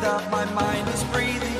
that my mind is breathing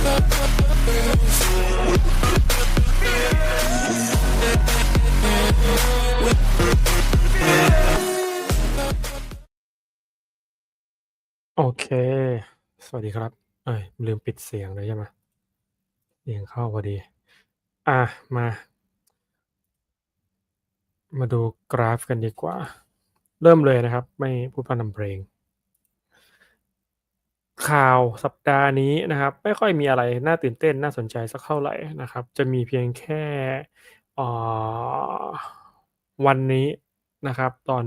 โอเค สวัสดีครับ เอ้ยลืมปิดเสียงเลยใช่ไหมเสียงเข้าพอดี อะ มา มาดูกราฟกันดีกว่า เริ่มเลยนะครับ ไม่พูดพร่ำทำเพลง ข่าวสัปดาห์นี้นะครับ ไม่ค่อยมีอะไรน่าตื่นเต้นน่าสนใจสักเท่าไหร่นะครับ จะมีเพียงแค่อ่าวันนี้นะครับ ตอน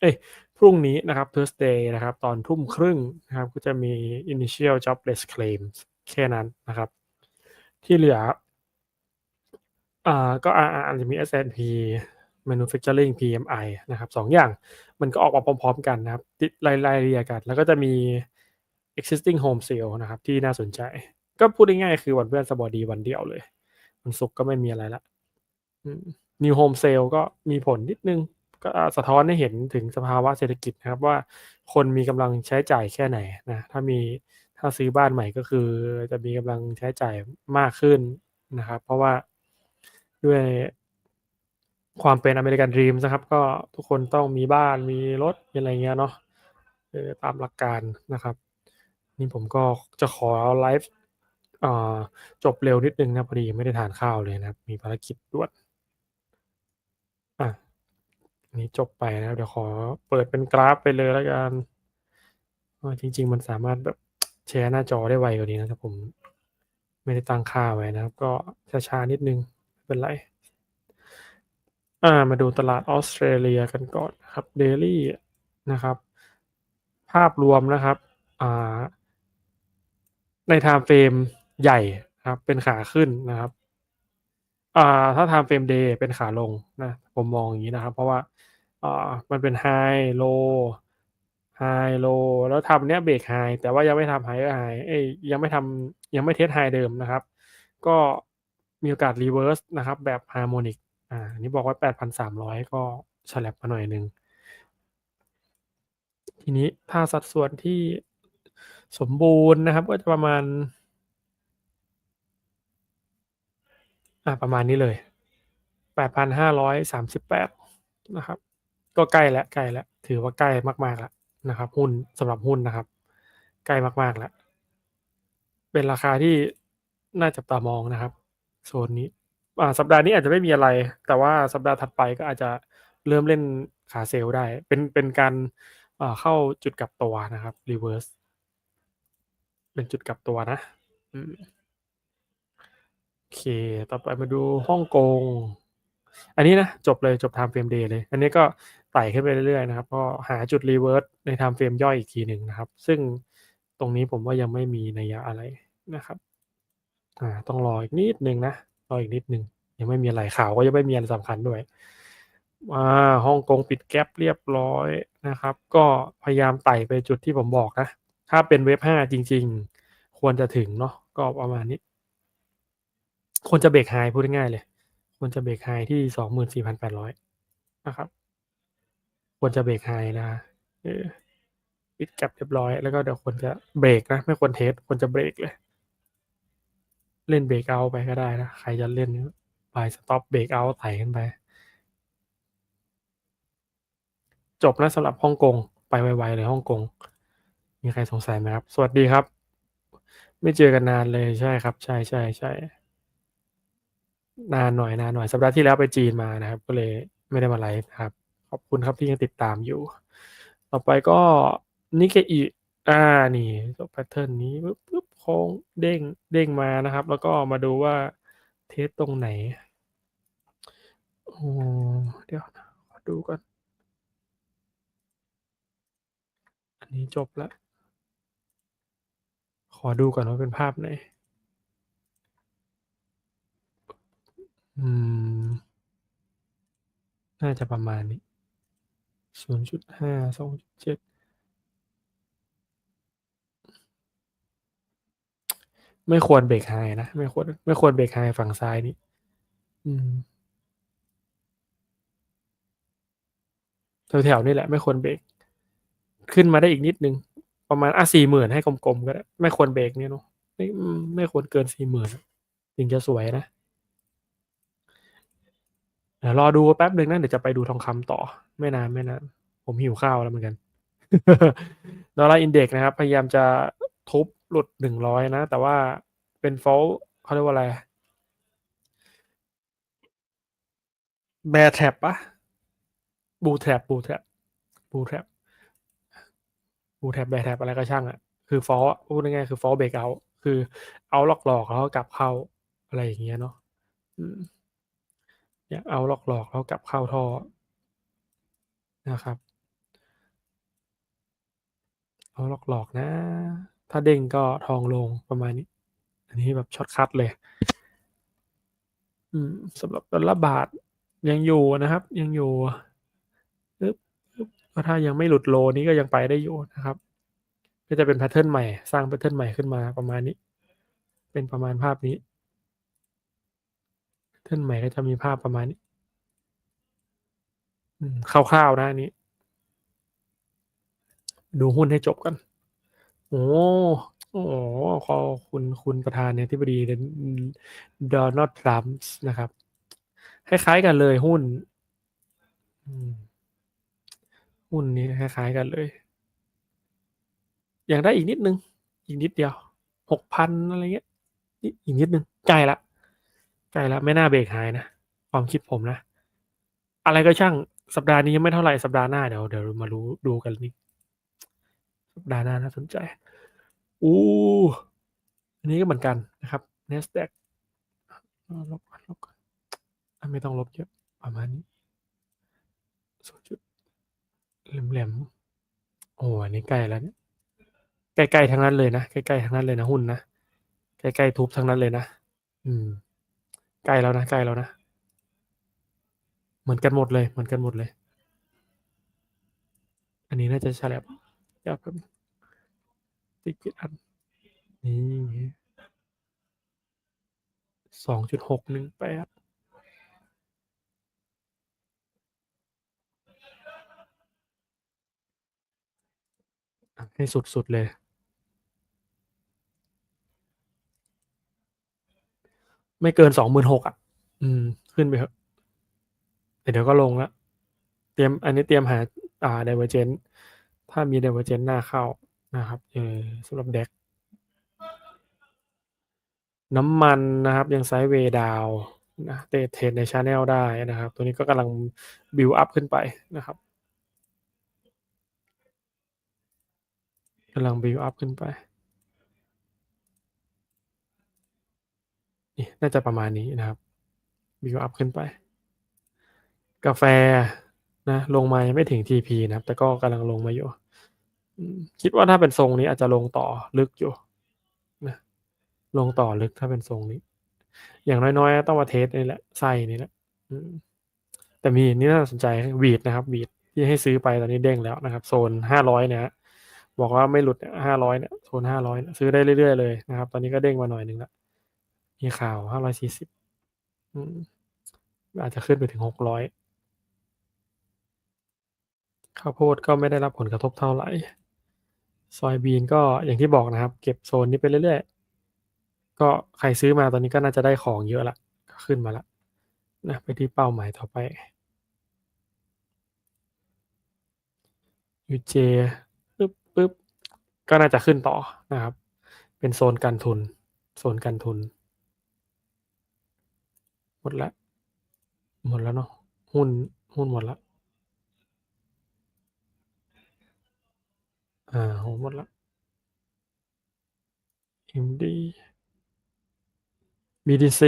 เอ้ยพรุ่งนี้นะครับ Thursday นะครับ ตอนทุ่มครึ่งนะครับ ก็จะมี initial jobless claims แค่นั้นนะครับ ที่เหลืออ่าก็อาจจะมี S&P manufacturing PMI นะครับ2องอย่างมันก็ออกมาพร้อมๆกันนะครับติดไล่ๆเรียงกัน แล้วก็จะมี existing home sale นะครับ ที่น่าสนใจ ก็พูดง่ายๆคือวันเพฤหัสบดีวันเดียวเลย วันศุกร์ก็ไม่มีอะไรล้วอืม new home sale ก็มีผลนิดนึง ก็สะท้อนให้เห็นถึงสภาวะเศรษฐกิจนะครับว่าคนมีกำลังใช้จ่ายแค่ไหนนะ ถ้ามีถ้าซื้อบ้านใหม่ก็คือ จะมีกำลังใช้จ่ายมากขึ้นนะครับ เพราะว่าด้วยความเป็น American Dream นะครับ ก็ทุกคนต้องมีบ้านมีรถมีอะไรเงี้ยเนาะตามหลักการนะครับ นี่ผมก็จะขอไลฟ์จบเร็วนิดนึงนะพอดียังไม่ได้ทานข้าวเลยนะครับ มีภารกิจด่วนอ่าอันนี้จบไปนะครับเดี๋ยวขอเปิดเป็นกราฟไปเลยแล้วกันจริง ๆ มันสามารถแบบแชร์หน้าจอได้ไวกว่านี้นะแต่ผมไม่ได้ตั้งค่าไว้นะครับ ก็ช้าๆนิดนึงไม่เป็นไรอ่ามาดูตลาดออสเตรเลียกันก่อนครับ Daily นะครับ ภาพรวมนะครับอ่า ในไทม์เฟรมใหญ่ครับ เป็นขาขึ้นนะครับอ่าถ้าไทม์เฟรม Day เป็นขาลงนะผมมองอย่างงี้นะครับ เพราะว่าอ่ามันเป็น High Low High Low แล้วทำเนี้ยเบรก High แต่ว่ายังไม่ทำ Higher High เอ๊ยยังไม่ทำยังไม่เทสต์ High เดิมนะครับ ก็มีโอกาส reverse นะครับ แบบ Harmonic อ่านนี้บอกว่า 8,300 ก็ฉลับมาหน่อยหนึ่งทีนี้ถ้าสัดส่วนที่ สมบูรณ์นะครับ ก็จะประมาณ อ่าประมาณนี้เลย8,538นะครับ ก็ใกล้แล้วใกล้แล้วถือว่าใกล้มากๆแล้วนะครับ หุ้นสำหรับหุ้นนะครับ ใกล้มากๆแล้วเป็นราคาที่น่าจับตามองนะครับโซนนี้อ่าสัปดาห์นี้อาจจะไม่มีอะไร แต่ว่าสัปดาห์ถัดไปก็อาจจะเริ่มเล่นขาเซลได้ เป็นเป็นการเอ่อเข้าจุดกลับตัวนะครับ reverse เป็นจุดกลับตัวนะอืมโอเค ต่อไปมาดูฮ่องกง อันนี้นะ จบเลยจบ time frame day เลย อันนี้ก็ไต่ขึ้นไปเรื่อยๆนะครับ ก็หาจุด reverse ใน time frame ย่อยอีกทีหนึ่งนะครับ ซึ่งตรงนี้ผมว่ายังไม่มีนัยยะอะไรนะครับ อ่า ต้องรออีกนิดหนึ่งนะ รออีกนิดหนึ่งยังไม่มีอะไรข่าวก็ยังไม่มีอะไรสำคัญด้วยอาฮ่องกงปิด gap เรียบร้อยนะครับ ก็พยายามไต่ไปจุดที่ผมบอกนะ ถ้าเป็นเวฟ5จริง ๆ ควรจะถึงเนาะก็ประมาณนี้ ควรจะเบรกไฮพูดง่ายเลย ควรจะเบรกไฮที่24,800นสี่พันแปดร้อยนะครับ ควรจะเบรกไฮนะเออปิด gap เรียบร้อย แล้วก็เดี๋ยวควรจะเบรกนะ ไม่ควรเทสควรจะเบรกเลย เล่นเบรกเอาไปก็ได้นะ ใครจะเล่น buy stop เบรกเอาไต่ขึ้นไป จบแล้วสำหรับฮ่องกง ไปไวๆเลยฮ่องกง มีใครสงสัยไหมครับ?สวัสดีครับ ไม่เจอกันนานเลยใช่ครับ ใช่ๆๆนานหน่อยนานหน่อยสัปดาห์ที่แล้วไปจีนมานะครับ ก็เลยไม่ได้มาไลฟ์นะครับ ขอบคุณครับที่ยังติดตามอยู่ ต่อไปก็ Nikkei อานี่แพตเทิร์นนี้ปึ๊บๆโค้งเด้งเด้งมานะครับ แล้วก็มาดูว่าเทสต์ตรงไหนอ๋อเดี๋ยวนะดูก่อน อันนี้จบแล้ว อดูก่อนว่าเป็นภาพไหน อืม น่าจะประมาณนี้0.5 2.7ไม่ควรเบรกไฮนะ ไม่ควร ไม่ควรเบรกไฮฝั่งซ้ายนี้อืมแถวๆนี่แหละ ไม่ควรเบรกขึ้นมาได้อีกนิดนึง ประมาณอะ40,000ให้กลมๆก็ได้ไม่ควรเบรกเนี่ยเนาะไม่ไม่ควรเกิน40,000ถึงจะสวยนะเดี๋ยวรอดูแป๊บหนึ่งนะเดี๋ยวจะไปดูทองคำต่อ ไม่นานๆผมหิวข้าวแล้วเหมือนกันดอลลาร์อินเด็กซ์นะครับ พยายามจะทุบหลุด100นะ แต่ว่าเป็น fault เขาเรียกว่าอะไร bear trap เปล่า? bull trap bull trap bull trap bull trap bear trap อะไรก็ช่างอะคือ fault อะพูดง่ายๆคือ fault breakout คือ out หลอกๆแล้วก็กลับเข้าอะไรอย่างเงี้ยเนาะอืมเนี่ย out หลอกแล้วกลับเข้าท่อนะครับ out หลอกๆนะ ถ้าเด้งก็ทองลงประมาณนี้ อันนี้แบบช็อตคัตเลย อืมสำหรับดอลลาร์บาทยังอยู่นะครับ ยังอยู่ ก็ถ้ายังไม่หลุด low นี้ก็ยังไปได้อยู่นะครับ ก็จะเป็นแพตเทิร์นใหม่ สร้างแพตเทิร์นใหม่ขึ้นมาประมาณนี้ เป็นประมาณภาพนี้แพตเทิร์นใหม่ก็จะมีภาพประมาณนี้คร่าวๆนะอันนี้ ดูหุ้นให้จบก่อนโอ้โอ้ขอคุณคุณประธานาธิบดีดโดนัลด์ทรัมป์นะครับ คล้ายๆกันเลยหุ้น อืม หุ้นนี้คล้ายๆกันเลย อยากได้อีกนิดนึง อีกนิดเดียว6,000อะไรเงี้ยอีกนิดนึงใกล้ล้วใกล้ล้วไม่น่าเบรกไฮนะความคิดผมนะ อะไรก็ช่างสัปดาห์นี้ยังไม่เท่าไหร่สัปดาห์หน้าเดี๋ยวเดี๋ยวมารู้ดูกันอีกสัปดาห์หน้าน่าสนใจโอ้อันนี้ก็เหมือนกันนะครับ Nasdaq เออลบก่อนลบก่อนไม่ต้องลบเยอะประมาณนี้0จุด แหลมๆโอ้อันนี้ใกล้แล้วเนี่ยใกล้ๆทั้งนั้นเลยนะใกล้ๆทั้งนั้นเลยนะหุ้นนะใกล้ๆทุบทั้งนั้นเลยนะอืมใกล้แล้วนะใกล้แล้วนะเหมือนกันหมดเลย เหมือนกันหมดเลย อันนี้น่าจะฉลับเดี๋ยวแป๊บติ๊กผิดอันนี่2.618อะ ให้สุด ๆ เลย ไม่เกิน26,000อะอืม ขึ้นไปเถอะแต่เดี๋ยวก็ลงแล้วเตรียมอันนี้เตรียมหา อ่า Divergence ถ้ามี Divergence น่าเข้านะครับเออสำหรับ DAX น้ำมันนะครับ ยัง Sideways down นะเทรดเทรดใน channel ได้นะครับ ตัวนี้ก็กำลัง build up ขึ้นไปนะครับ กำลัง build up ขึ้นไปนี่น่าจะประมาณนี้นะครับ build up ขึ้นไป กาแฟนะลงมายังไม่ถึง TP นะครับ แต่ก็กำลังลงมาอยู่คิดว่าถ้าเป็นทรงนี้อาจจะลงต่อลึกอยู่นะลงต่อลึกถ้าเป็นทรงนี้ อย่างน้อยๆ ต้องมาเทสนี่แหละไส้นี่แหละแต่มีนี่น่าสนใจวีดนะครับวีดที่ให้ซื้อไปตอนนี้เด้งแล้วนะครับ โซนห้าร้อยเนี่ยฮะ บอกว่าไม่หลุดห้าร้อยเนี่ยโซนห้าร้อยซื้อได้เรื่อยๆเลยนะครับ ตอนนี้ก็เด้งมาหน่อยหนึ่งล้วมีข่าวห้าร้อยสี่สิบอาจจะขึ้นไปถึงหกร้อยข้าวโพดก็ไม่ได้รับผลกระทบเท่าไหร่ ซอยบีนก็อย่างที่บอกนะครับ เก็บโซนนี้ไปเรื่อยๆ ก็ใครซื้อมาตอนนี้ก็น่าจะได้ของเยอะละก็ขึ้นมาละนะไปที่เป้าหมายต่อไป UJ ปึ๊บปึ๊บ ก็น่าจะขึ้นต่อนะครับ เป็นโซนการทุน โซนการทุน หมดละ หมดแล้วเนาะหุ้นหุ้นหมดละอ่าหมดละ MD BTC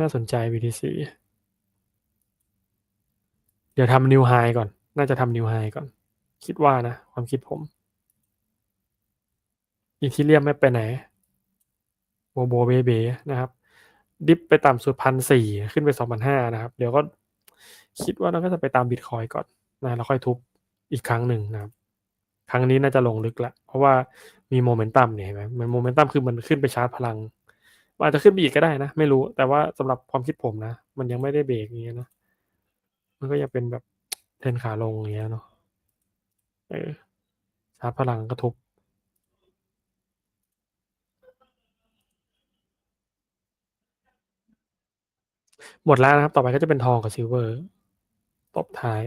น่าสนใจ BTC เดี๋ยวทำ new high ก่อน น่าจะทำ new high ก่อน คิดว่านะ ความคิดผม อีทีเรียมไม่ไปไหนโบโบเบเบนะครับ ดิฟไปต่ำสุดพันสี่ขึ้นไปสองพันห้านะครับ เดี๋ยวก็คิดว่าเราก็จะไปตามบิตคอยก่อนนะแล้วค่อยทุบอีกครั้งหนึ่งนะครับ ครั้งนี้น่าจะลงลึกละ เพราะว่ามีโมเมนตัมเนี่ยเห็นไหมมันโมเมนตัมคือมันขึ้นไปชาร์จพลังอาจจะขึ้นไปอีกก็ได้นะ ไม่รู้แต่ว่าสำหรับความคิดผมนะ มันยังไม่ได้เบรกอย่างเงี้ยนะ มันก็ยังเป็นแบบเทนขาลงอย่างเงี้ยเนาะเออชาร์จพลังก็ทุบ หมดแล้วนะครับ ต่อไปก็จะเป็นทองกับซิลเวอร์ตบท้าย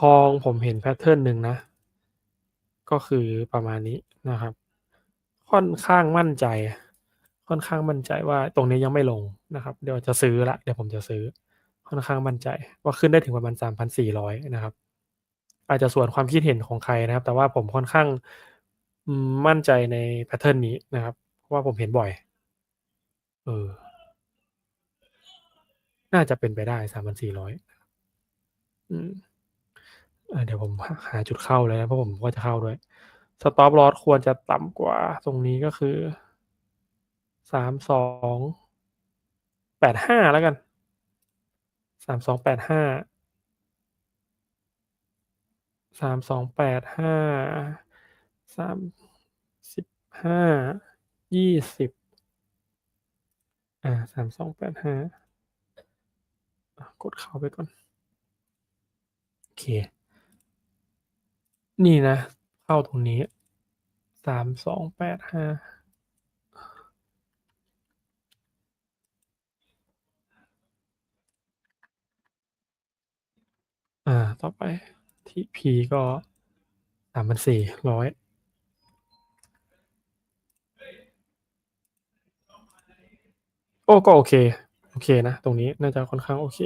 ทองผมเห็นแพทเทิร์นหนึ่งนะ ก็คือประมาณนี้นะครับ ค่อนข้างมั่นใจ ค่อนข้างมั่นใจว่าตรงนี้ยังไม่ลงนะครับ เดี๋ยวจะซื้อละเดี๋ยวผมจะซื้อ ค่อนข้างมั่นใจ ว่าขึ้นได้ถึงประมาณสามพันสี่ร้อยนะครับ อาจจะส่วนความคิดเห็นของใครนะครับ แต่ว่าผมค่อนข้างมั่นใจในแพทเทิร์นนี้นะครับเพราะว่าผมเห็นบ่อย เออ น่าจะเป็นไปได้สามพันสี่ร้อยอืมเดี๋ยวผมหาจุดเข้าเลยนะเพราะผมก็จะเข้าด้วยสต็อปลอสควรจะต่ำกว่าตรงนี้ก็คือสามสองแปดห้าแล้วกันสามสองแปดห้าสามสองแปดห้าสามสิบห้ายี่สิบอ่าสามสองแปดห้า กดเข้าไปก่อน โอเค นี่นะ เข้าตรงนี้สามสองแปดห้าอ่า ต่อไปที่ P ก็สามพันสี่ร้อยโอ้ก็โอเค โอเคนะ ตรงนี้น่าจะค่อนข้างโอเค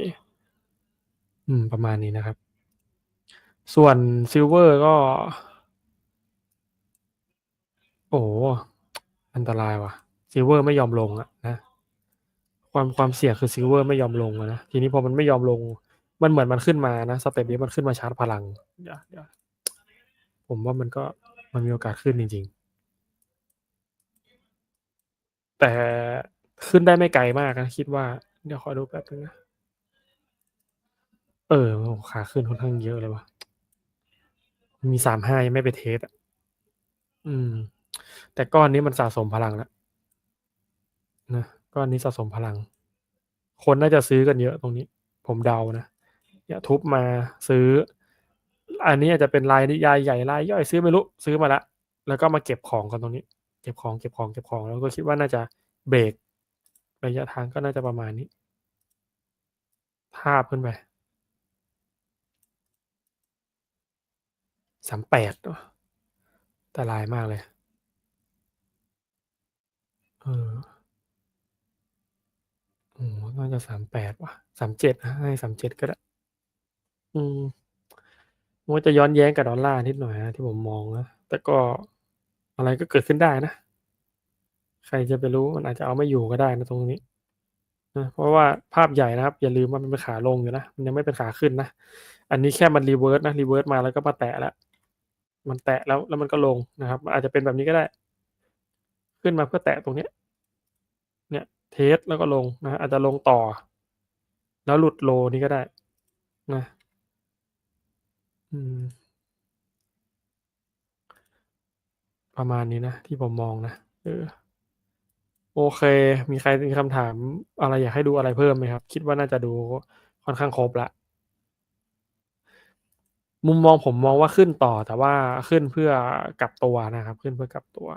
อืม ประมาณนี้นะครับ ส่วนซิลเวอร์ก็ โอ้อันตรายว่ะซิลเวอร์ไม่ยอมลงอะนะ ความความเสี่ยงคือซิลเวอร์ไม่ยอมลงนะ ทีนี้พอมันไม่ยอมลง มันเหมือนมันขึ้นมานะสเต็ปนี้มันขึ้นมาชาร์จพลังเดี๋ยวเดี๋ยวผมว่ามันก็มันมีโอกาสขึ้นจริง ๆ แต่ ขึ้นได้ไม่ไกลมากนะคิดว่า เดี๋ยวขอดูแป๊บนึงนะ เออขาขึ้นค่อนข้างเยอะเลยว่ะ มีสามห้ายังไม่ไปเทสอะ อืม แต่ก้อนนี้มันสะสมพลังแล้วนะก้อนนี้สะสมพลัง คนน่าจะซื้อกันเยอะตรงนี้ ผมเดานะอย่าทุบมาซื้อ อันนี้อาจจะเป็นรายนิยายใหญ่รายย่อยซื้อไม่รู้ซื้อมาละแล้วก็มาเก็บของกันตรงนี้ เก็บของเก็บของเก็บของแล้วก็คิดว่าน่าจะเบรก ระยะทางก็น่าจะประมาณนี้ทาบขึ้นไปสามแปดแต่ลายมากเลย เอออืน่าจะ38ว่ะ37นะให้37ก็ได้ อืมมันจะย้อนแย้งกับดอลลาร์นิดหน่อยนะที่ผมมองนะ แต่ก็อะไรก็เกิดขึ้นได้นะ ใครจะไปรู้มันอาจจะเอาไม่อยู่ก็ได้นะตรงนี้นะเพราะว่าภาพใหญ่นะครับ อย่าลืมว่ามันเป็นขาลงอยู่นะ มันยังไม่เป็นขาขึ้นนะ อันนี้แค่มันรีเวิร์สนะรีเวิร์สมาแล้วก็มาแตะแล้ว มันแตะแล้วแล้วมันก็ลงนะครับ อาจจะเป็นแบบนี้ก็ได้ ขึ้นมาเพื่อแตะตรงเนี้ย เนี่ยเทสแล้วก็ลงนะอาจจะลงต่อ แล้วหลุด low นี้ก็ได้นะอืมประมาณนี้นะ ที่ผมมองนะเออ โอเค มีใครมีคำถามอะไรอยากให้ดูอะไรเพิ่มไหมครับ?คิดว่าน่าจะดูค่อนข้างครบล้วมุมมองผมมองว่าขึ้นต่อแต่ว่าขึ้นเพื่อกลับตัวนะครับ ขึ้นเพื่อกลับตัว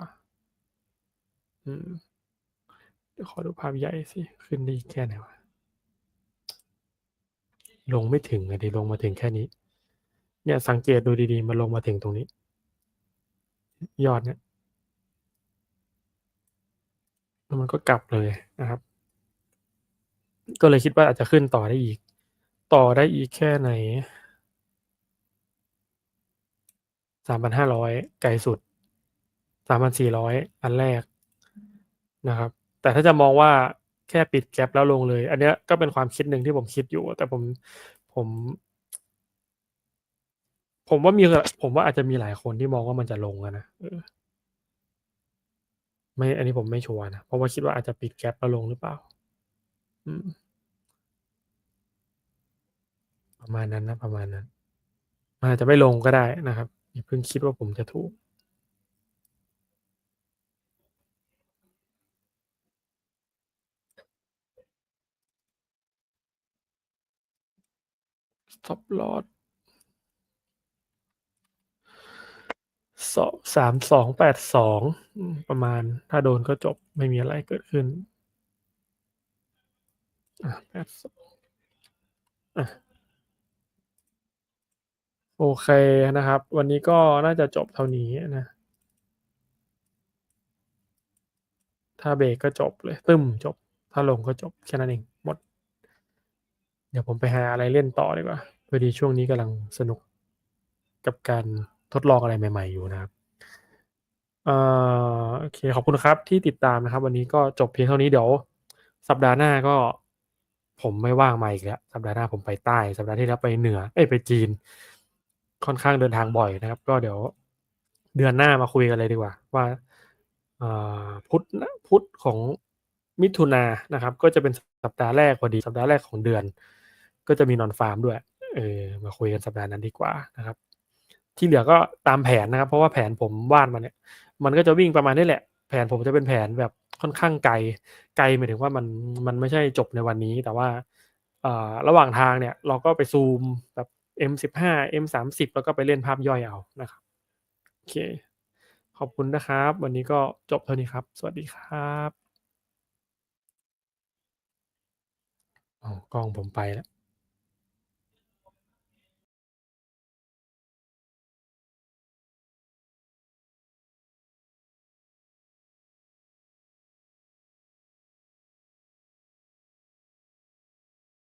อืมเดี๋ยวขอดูภาพใหญ่สิ ขึ้นได้อีแค่ไหนวะ?ลงไม่ถึงอะดิลงมาถึงแค่นี้ เนี่ยสังเกตดูดีๆ มันลงมาถึงตรงนี้ ยอดเนี่ย แล้วมันก็กลับเลยนะครับ ก็เลยคิดว่าอาจจะขึ้นต่อได้อีก ต่อได้อีกแค่ไหน?3,500ไกลสุด3,400อันแรกนะครับ แต่ถ้าจะมองว่าแค่ปิด gap แล้วลงเลย อันเนี้ยก็เป็นความคิดหนึ่งที่ผมคิดอยู่ แต่ผมผม ผมว่ามีผมว่าอาจจะมีหลายคนที่มองว่ามันจะลงนะ ไม่ อันนี้ผมไม่ชัวร์นะ เพราะว่าคิดว่าอาจจะปิด gap แล้วลงหรือเปล่า?อืม ประมาณนั้นนะ ประมาณนั้นมันอาจจะไม่ลงก็ได้นะครับอย่าเพิ่งคิดว่าผมจะถูก stop loss สอ3282อืมประมาณ ถ้าโดนก็จบไม่มีอะไรเกิดขึ้นอา82อาโอเคนะครับ วันนี้ก็น่าจะจบเท่านี้นะ ถ้าเบรกก็จบเลย ตึ้มจบ ถ้าลงก็จบแค่นั้นเองหมด เดี๋ยวผมไปหาอะไรเล่นต่อดีกว่าพอดีช่วงนี้กำลังสนุกกับการ ทดลองอะไรใหม่ ๆ อยู่นะครับเอ่อโอเคขอบคุณครับที่ติดตามนะครับ วันนี้ก็จบเพียงเท่านี้เดี๋ยว สัปดาห์หน้าก็ ผมไม่ว่างมาอีกแล้วสัปดาห์หน้าผมไปใต้ สัปดาห์ที่แล้วไปเหนือเอ๊ยไปจีน ค่อนข้างเดินทางบ่อยนะครับ ก็เดี๋ยวเดือนหน้ามาคุยกันเลยดีกว่า ว่าพุธพุธของมิถุนานะครับ ก็จะเป็นสัปดาห์แรกพอดี สัปดาห์แรกของเดือน ก็จะมี Non-Farm ด้วย เออมาคุยกันสัปดาห์นั้นดีกว่านะครับ ที่เหลือก็ตามแผนนะครับ เพราะว่าแผนผมวาดมาเนี่ย มันก็จะวิ่งประมาณนี้แหละ แผนผมจะเป็นแผนแบบค่อนข้างไกล ไกลหมายถึงว่ามันมันไม่ใช่จบในวันนี้ แต่ว่าระหว่างทางเนี่ย เราก็ไปซูมแบบ M15 M30 แล้วก็ไปเล่นภาพย่อยเอานะครับโอเค ขอบคุณนะครับ วันนี้ก็จบเท่านี้ครับ สวัสดีครับอ้าวกล้องผมไปแล้ว